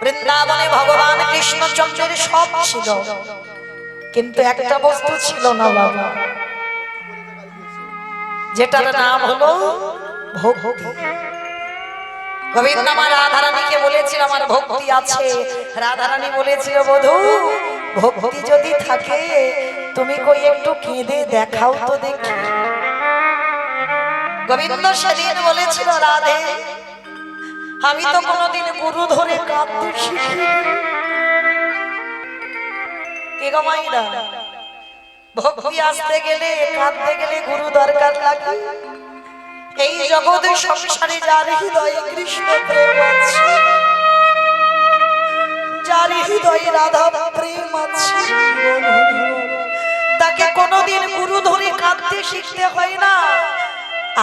বৃন্দাবনে ভগবান কৃষ্ণচন্দ্রের সব ছিল। কিন্তু একটা বস্তু ছিল না। বাবা যেটার নাম হলো আমার বলেছিল বধু যদি থাকে, তুমি কই একটু কেঁদে দেখাও গোবিন্দ সেদিন বলেছিল, রাধে আমি তো কোনোদিন গুরু ধরে কাঁদতে শিখিনি। ভক্তি আসতে গেলে, কাঁদতে গেলে গুরু দরকার লাগে। এই জগতের সংসারে যার হৃদয়ে কৃষ্ণ প্রেম আছে, যার হৃদয়ে রাধা প্রেম আছে, তাকে কোনোদিন গুরু ধরে কাঁদতে শিখতে হয় না।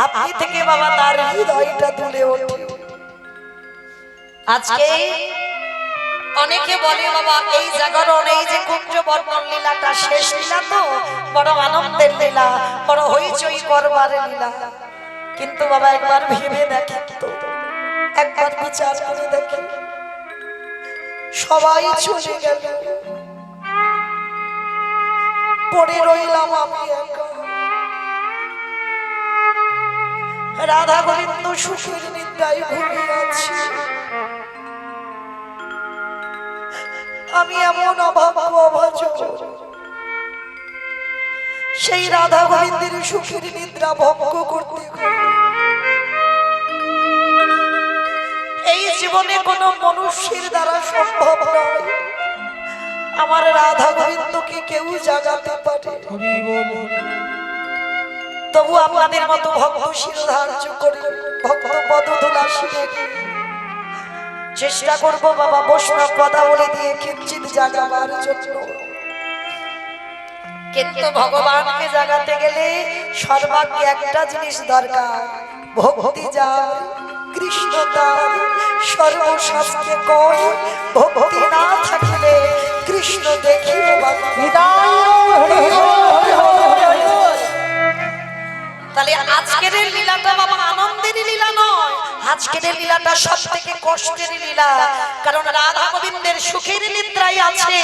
আপনি থেকে বাবা তার হৃদয়টা তুলে ওঠে। আজকে অনেকে বলে, বাবা, এই জাগরণ, এই যে কুঞ্জ বর্ণন লীলাটা শেষ লীলা তো, বড় আনন্দের লীলা, বড় হইচই করবার লীলা। কিন্তু বাবা, একবার ভেবে দেখে তো, একবার বিচার করে দেখি সবাই চলে গেল। পড়ে রইলাম আমি রাধা গোবিন্দ সুখের নিদ্রায় ঘুমিয়ে আছি। আমি এমন অভাব সেই রাধা গোবিন্দের সুখের নিদ্রা ভঙ্গ করতে এই জীবনে কোনো মনুষ্যের দ্বারা সম্ভব নয়। আমার রাধা গোবিন্দকে কেউ জাগাতে পারে তবু আপনাদের মতো ভক্ত শিরোধার্য করে ভক্ত পদধুলা শিখে চেষ্টা করব বাবা বৈষ্ণব কথা বলে দিয়ে কিঞ্চিত জাগাবার জন্য। কিন্তু ভগবানকে জাগাতে গেলে সর্বাগ্যে একটা জিনিস দরকার। ভক্তি যার, কৃষ্ণ তার, সর্বশাস্ত্রে কয় ভক্তি না থাকিলে কৃষ্ণ দেখিব তাহলে আজকের লীলাটা বাবা আনন্দের লীলা নয়। আজকের লীলাটা সব থেকে কষ্টের লীলা। কারণ রাধা গোবিন্দের সুখের নিদ্রাই আছে,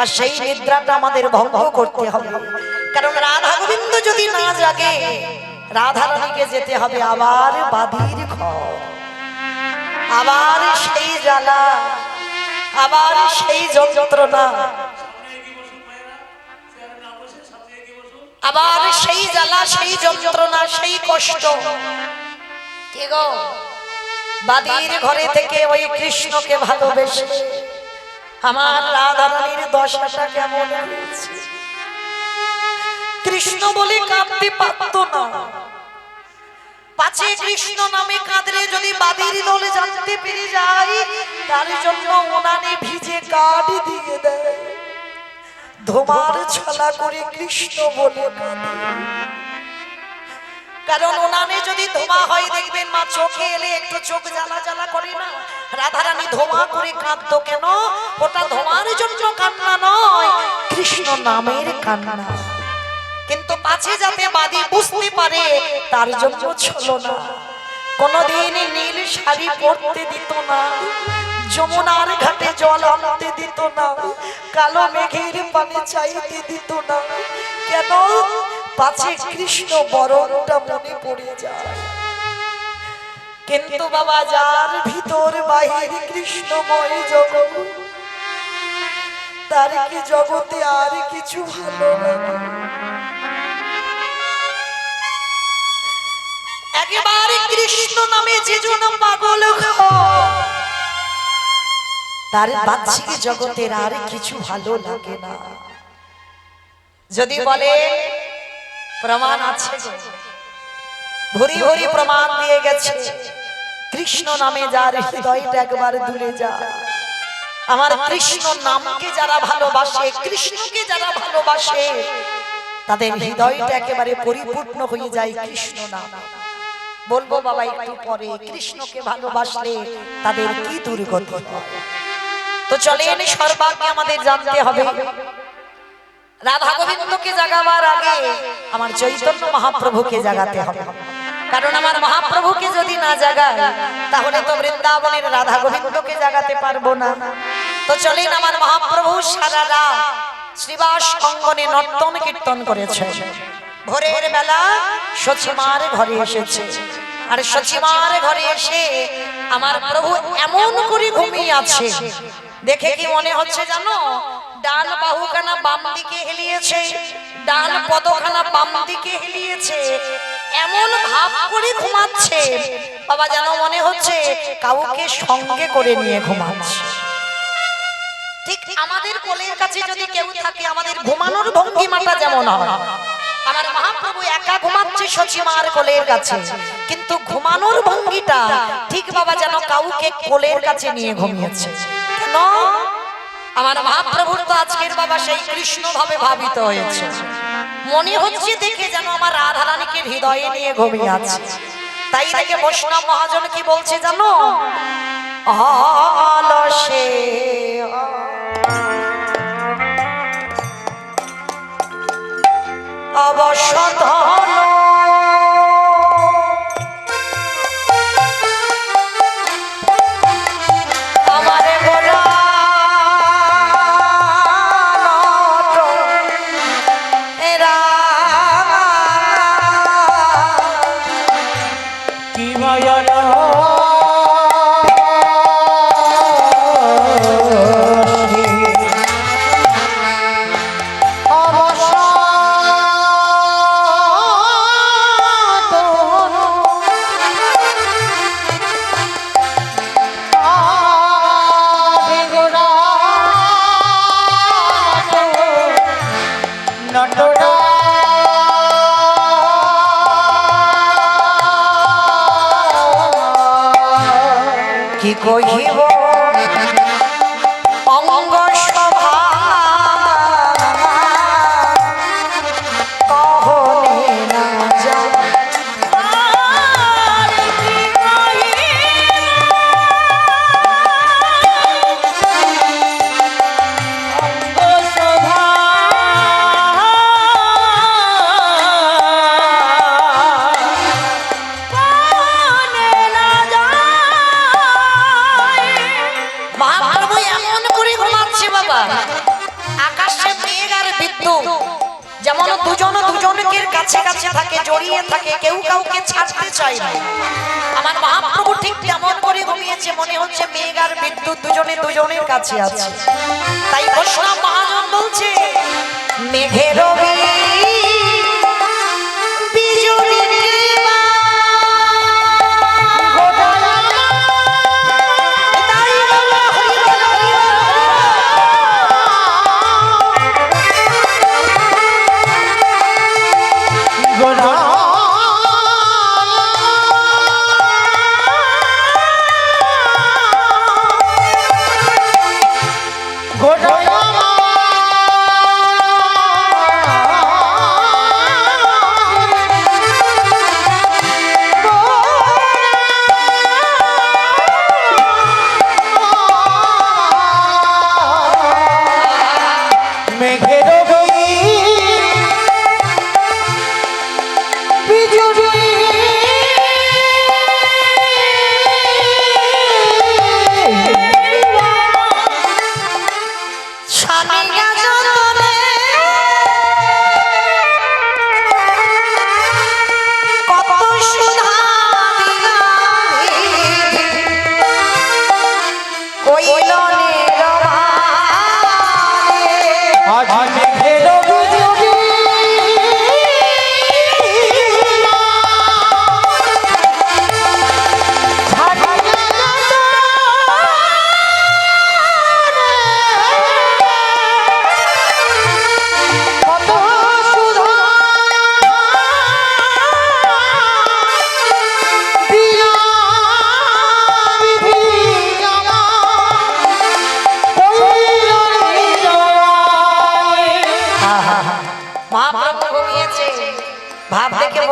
আর সেই নিদ্রাটা আমাদের ভঙ্গ করতে হবে। কারণ রাধা গোবিন্দ যদি না জাগে রাধা রানীকে যেতে হবে আবার বাদির আবার সেই জ্বালা, আবার সেই যন্ত্রণা। আবার সেই জ্বালা, সেই যন্ত্রণা, সেই কষ্ট। কে বাদির ঘরে থেকে ওই কৃষ্ণকে ভালোবেসে আমার রাধা রানীর দশাটা কেমন কৃষ্ণ বলে কাঁদতে পারত না। পাছে কৃষ্ণ নামে কাঁদলে যদি বাদির দলে জানতে পেরে যায়, তার জন্য ওনানে ভিজে কাঠ দিয়ে দেয়। ধোমার ছলা করে কৃষ্ণ বলে কাঁদে। কারণ ওনানে যদি ধোমা হয়, দেখবেন মা চোখে এলে একটু চোখ জ্বালা জ্বালা করে না। রাধারানী ধোমা করে কাঁদতো কেন? ওটা ধোমার জন্য কান্না নয়, কৃষ্ণ নামের কান্না। কিন্তু পাছে যাতে বাদী বুঝতে পারে, তার জন্য ছিল না কোনদিন নীল শাড়ি পরতে দিত না, যমুনার ঘাটে জল আনতে দিত না, কালো মেঘের পানি চাইতে দিত না। কেন? পাছে কৃষ্ণ বরণটা মনে পড়ে যায়। কিন্তু বাবা, যার ভিতর বাহির কৃষ্ণময় জগৎ, তার কি জগতে আর কিছু ভালো কৃষ্ণ নামে যে জন পাগল তার জগতের আর কিছু ভালো লাগে না। যদি বলে প্রমাণ আছে। ভরি ভরি প্রমাণ দিয়ে গেছে কৃষ্ণ নামে যার হৃদয়টা একবার দূরে যায় আমার কৃষ্ণ নামকে যারা ভালোবাসে, কৃষ্ণকে যারা ভালোবাসে, তাদের হৃদয়টা একেবারে পরিপূর্ণ হয়ে যায় কৃষ্ণ নাম বলব বাবা, একটু পরে কৃষ্ণকে ভালোবাসলে তাদের কি দুর্গতি। তো চলে এনে সর্বাগ্যে আমাদের জানতে হবে রাধা গোবিন্দকে জাগাবার আগে আমার চৈতন্য মহাপ্রভুকে জাগাতে হবে। কারণ আমার মহাপ্রভুকে যদি না জাগায় তাহলে তো বৃন্দাবনের রাধা গোবিন্দকে জাগাতে পারব না। তো চলেন আমার মহাপ্রভু সারা রাত শ্রীবাস অঙ্গনে নর্তন কীর্তন করেছে ভোরের বেলা সচিমার ঘরে এসেছে। আর সচিমার ঘরে এসে আমার প্রভু এমন করে ঘুমিয়ে আছে। দেখে কি মনে হচ্ছে জানো? ডান বাহুখানা বাম দিকে হেলিয়েছে, ডান পদখানা বাম দিকে হেলিয়েছে, এমন ভাব করে ঘুমাচ্ছে, বাবা যেন মনে হচ্ছে কাউকে সঙ্গে করে নিয়ে ঘুমাচ্ছে। ঠিক আমাদের কোলের কাছে যদি কেউ থাকে, আমাদের ঘুমানোর ভঙ্গিমাটা যেমন হয়, আমার মহাপ্রভু একা ঘুমাচ্ছে সচিমার কোলের কাছে, কিন্তু ঘুমানোর ভঙ্গিটা ঠিক বাবা যেন কাউকে কোলের কাছে নিয়ে ঘুমিয়েছে। কেন? আমার মহাপ্রভুর তো আজকের বাবা সেই কৃষ্ণ ভাবে ভাবিত হয়েছে। মনে হচ্ছে দেখে যেন আমার রাধারানীকে হৃদয়ে নিয়ে ঘুমিয়ে আছে। তাই দেখে বৈষ্ণব মহাজন কি বলছে জানো? অলসে অবসধন কি কহিব? যেমন দুজন দুজনকে কাছে কাছে থাকে জড়িয়ে থাকে কেউ কাউকে ছাড়তে চায় না। আমার মহাপ্রভু ঠিক তেমন করে ঘুমিয়েছে মনে হচ্ছে মেঘ আর বিদ্যুৎ দুজনে দুজনের কাছে আছে। তাই বৈষ্ণব মহাজন বলছে মেঘের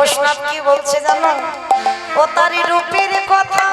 বৈষ্ণব কি বলছে জানো? ও তারি রূপের কথা।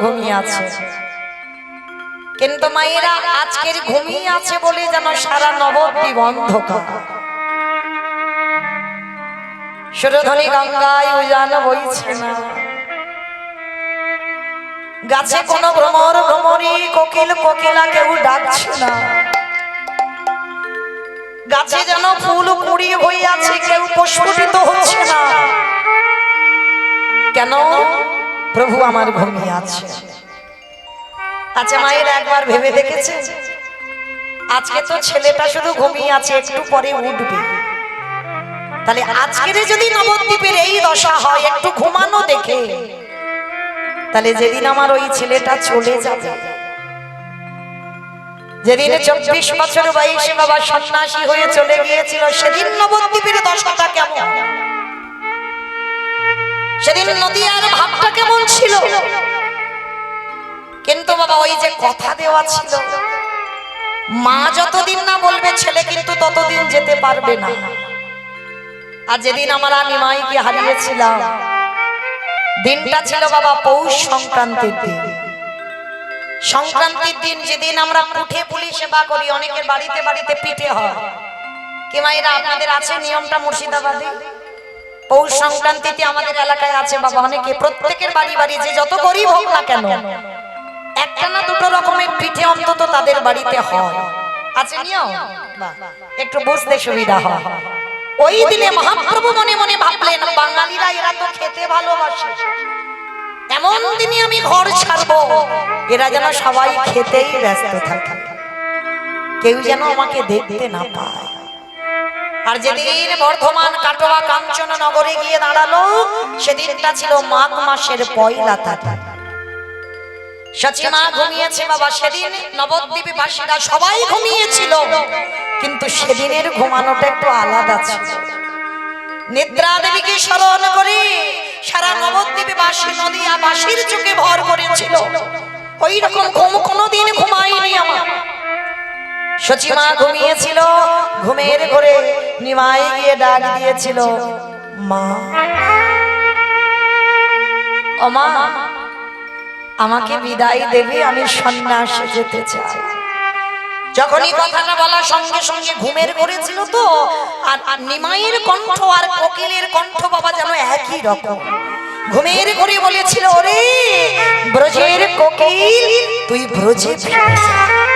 ঘুমিয়ে আছে। কিন্তু মায়েরা, আজকের ঘুমিয়ে আছে বলে যেন সারা নবদ্বীপ অন্ধকার। সুরধনী গঙ্গায় উজান বইছে না। গাছে কোনো ভ্রমর, ভ্রমরি, কোকিল, কোকিলা কেউ ডাকছে না। গাছে যেন ফুল কুড়ি হয়ে আছে কেউ প্রস্ফুটিত হচ্ছে না। কেন? প্রভু আমার ঘুমিয়ে আছে। আচ্ছা মায়ের একবার ভেবে দেখেছে আজকে তো ছেলেটা শুধু ঘুমিয়ে আছে, একটু পরে উঠবে। তাহলে আজকের যদি নবদ্বীপের এই দশা হয়, একটু ঘুমানো দেখে। তাহলে যেদিন আমার ওই ছেলেটা চলে যাবে। যেদিন চব্বিশ বছর বয়সে বাবা সন্ন্যাসী হয়ে চলে গিয়েছিল, সেদিন নবদ্বীপের দশাটা কেমন? সেদিন নদীয়ার ভাবটা কেমন ছিল? কিন্তু বাবা, ওই যে কথা দেওয়া ছিল, মা যতদিন না বলবে, ছেলে কিন্তু ততদিন যেতে পারবে না। আর যেদিন আমরা নিমাইকে হারিয়েছিলাম, দিনটা ছিল বাবা পৌষ সংক্রান্তির দিন। সংক্রান্তির দিন যেদিন আমরা পুঠে পুলি সেবা করি, অনেকের বাড়িতে বাড়িতে পিঠে হয়। কি মায়েরা, আপনাদের আছে নিয়মটা মুর্শিদাবাদে? পৌষ সংক্রান্তিতে আমাদের এলাকায় আছে বাবা, অনেকে, প্রত্যেকের বাড়ি বাড়ি যে যত গরিব হোক না কেন দুটো রকমের পিঠে অন্তত তাদের বাড়িতে হয়। আছে একটু বুঝতে সুবিধা হয়। ওই দিনে মহাপ্রভু মনে মনে ভাবলেন, বাঙালিরা এরা তো খেতে ভালোবাসে। এমন দিনে আমি ঘর ছাড়বো, এরা যেন সবাই খেতেই ব্যস্ত থাকে। কেউ যেন আমাকে দেখতে না পায়। আর যেদিন বর্ধমান কাটোয়া কাঞ্চন নগরে গিয়ে দাঁড়াল, সেদিনটা ছিল মাঘ মাসের পয়লা সচিমা ঘুমিয়েছে সবাই ঘুমিয়েছিল, কিন্তু সেদিনের ঘুমানোটা একটু আলাদা সারা নবদ্বীপে চোখে ভর করেছিল। কোনোদিন ঘুমায়নি আমার। সচিমা ঘুমিয়েছিল, ঘুমের ঘরে নিমাই গিয়ে ডাক দিয়েছিল, মা। ও মা আমাকে বিদায় দেবে, আমি সন্ন্যাসে যেতে চাই। যখনই কথাটা বলার সঙ্গে সঙ্গে ঘুমের করেছিল তো, আর নিমাইয়ের কণ্ঠ আর কোকিলের কণ্ঠ বাবা যেন একই রকম। ঘুমের করে বলেছিল, ওরে, ব্রজের কোকিল, তুই ব্রজে ফিরে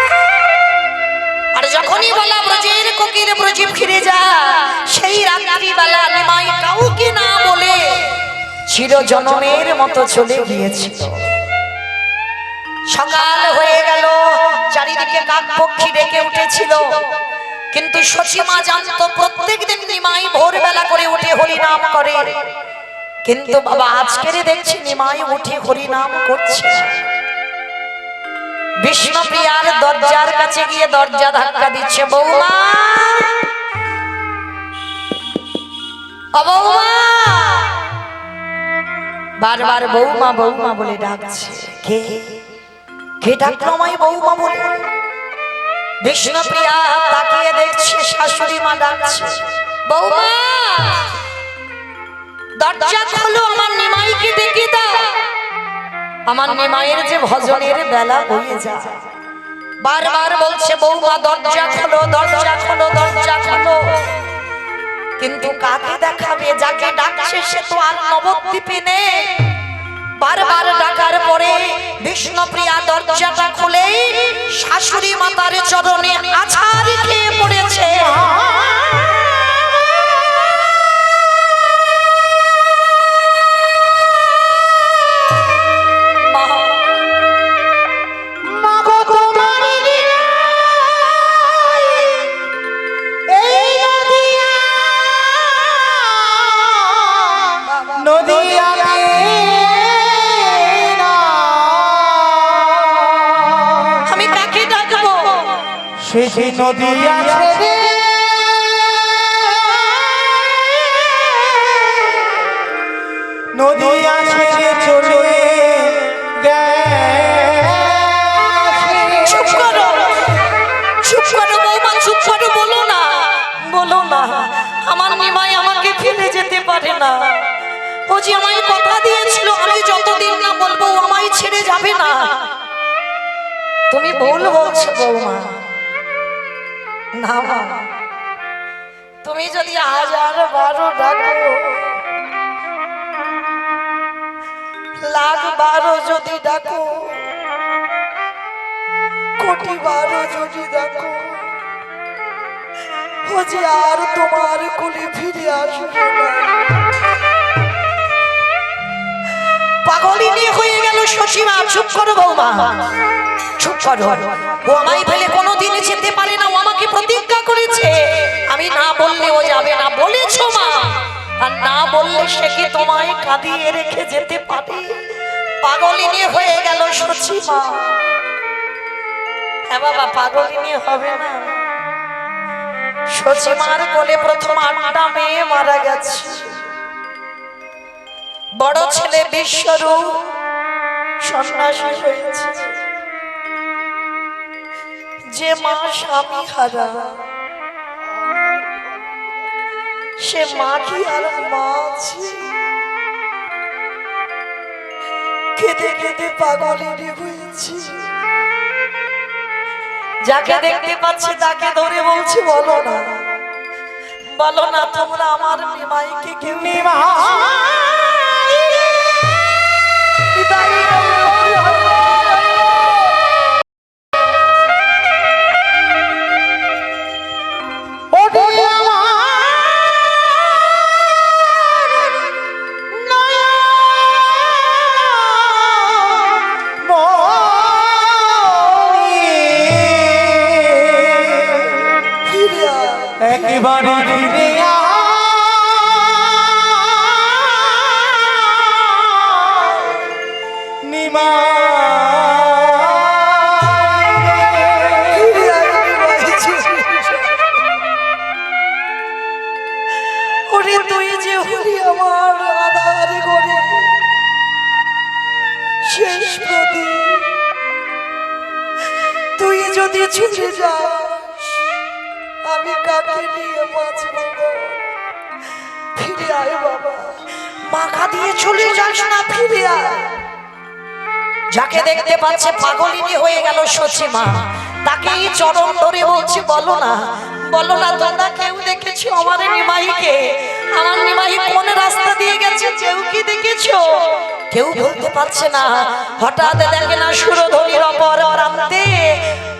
কোকিল ব্রজে ফিরে যা সেই রাত্রিবেলা নিমাই কাউকে না বলে চির জনমের মতো চলে গিয়েছিল। সকাল হয়ে গেল, চারিদিকে কাক পক্ষী ডেকে উঠেছিল। কিন্তু সচিমা জানতো প্রত্যেক দিন নিমাই ভোরবেলা করে উঠে হরি নাম করে। কিন্তু বাবা আজকের দেখছি নিমাই উঠে হরি নাম করছে। বিষ্ণুপ্রিয়ার দরজার কাছে গিয়ে দরজা ধাক্কা দিচ্ছে বৌমা। বারবার বৌমা বৌমা বলে ডাকছে। কে? কে ডাকলো আমায় বৌমা বলে? বিষ্ণুপ্রিয়া তাকিয়ে দেখছে, শাশুড়ি মা ডাকছে। বৌমা! দরজা খোলো, আমার নিমাইকে ডেকে দাও। আমার নিমাইয়ের যে ভজনের বেলা হয়ে যায়। বারবার বলছে, বৌমা, দরজা খোলো দরজা খোলো দরজা খোলো। কিন্তু কাকে দেখাবে? যাকে ডাকছে সে তো আর নবদ্বীপে নেই। বারবার ডাকার পরে বিষ্ণুপ্রিয়া দরজাটা খুলে শাশুড়ি মাতার চরণে আছাড় খেয়ে পড়েছে। সে যে নদিয়া ছেড়ে নদিয়া ছেড়ে চলে চুপ করো। চুপ করো বৌমা চুপ করো বলো না। বলো না। আমার নিমাই আমাকে ফেলে যেতে পারে না। ও যে আমায় কথা দিয়েছিল আমি যতদিন না বলব আমায় ছেড়ে যাবে না। তুমি ভুল বলছো বৌমা। না মা তুমি যদি হাজার বারো ডাকো, লাখ বারো যদি ডাকো, কোটি বারো যদি ডাকো, ও আর তোমার কোলে ফিরে আসবে পাগলিনী হয়ে গেল শশীমা। চুপ করো বৌমা। চুপ করো। ও আমায় ফেলে কোনোদিন সে তোমায় কাঁদিয়ে রেখে যেতে পারে। পাগলিনী হয়ে গেল শশীমা হ্যাঁ বাবা, পাগলিনী হবে না। শশীমার কোলে প্রথম আটটা মেয়ে মারা গেছে। বড় ছেলে বিশ্বরূপ সন্ন্যাসী হয়েছে। যে মা স্বামী হারা। সে মা কি আর মা কেঁদে কেঁদে পাগলিনী হয়েছে। যাকে দেখতে পাচ্ছি তাকে ধরে বলছি, বলো না। বলো না তোমরা আমার নিমাইকে কেউ ওরে মাখা দিয়ে চলে যাস না ফিরে যাকে দেখতে পাচ্ছে পাগলিনী হয়ে গেল সচিমা তাকেই চরণ ধরে বলছি, বলো না বলো না তোমরা কেউ দেখেছ আমার নিমাইকে? আমার নিমাই কোন রাস্তা দিয়ে গেছে কেউ কি দেখেছ? কেউ বলতে পারছে না, হঠাৎ দেখে না সুরধনির অপর প্রান্তে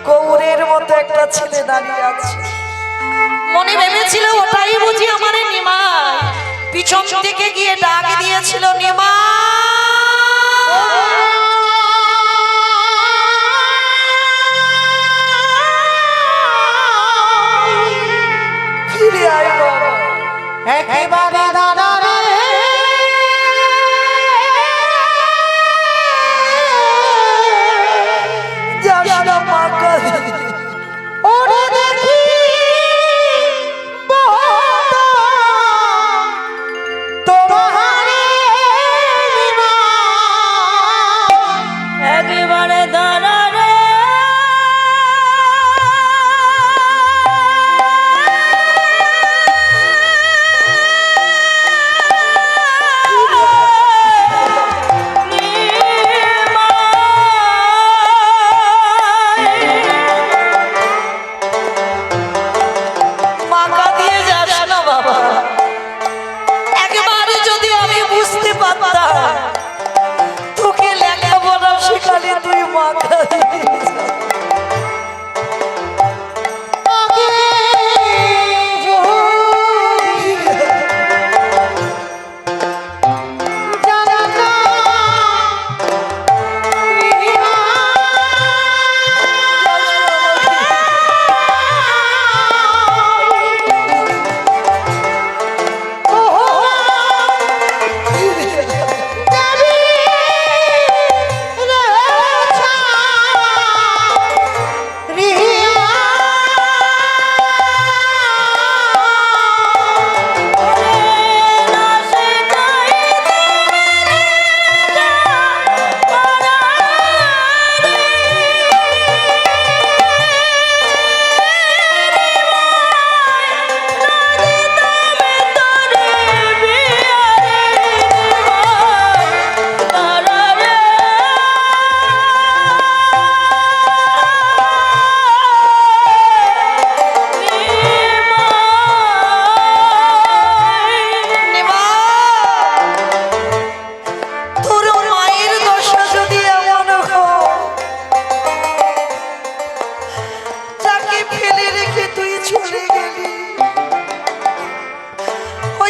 কৌরের মতো একটা ছেলে দাঁড়িয়ে আছে। মনে ভেবেছিল, ওটাই বুঝি আমার নিমাই। পিছন থেকে গিয়ে ডাক দিয়েছিল নিমা। একেবারে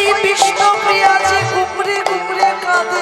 ওই বিষ্ণু প্রিয়া যে কুমড়ে কুমড়ে কাঁদে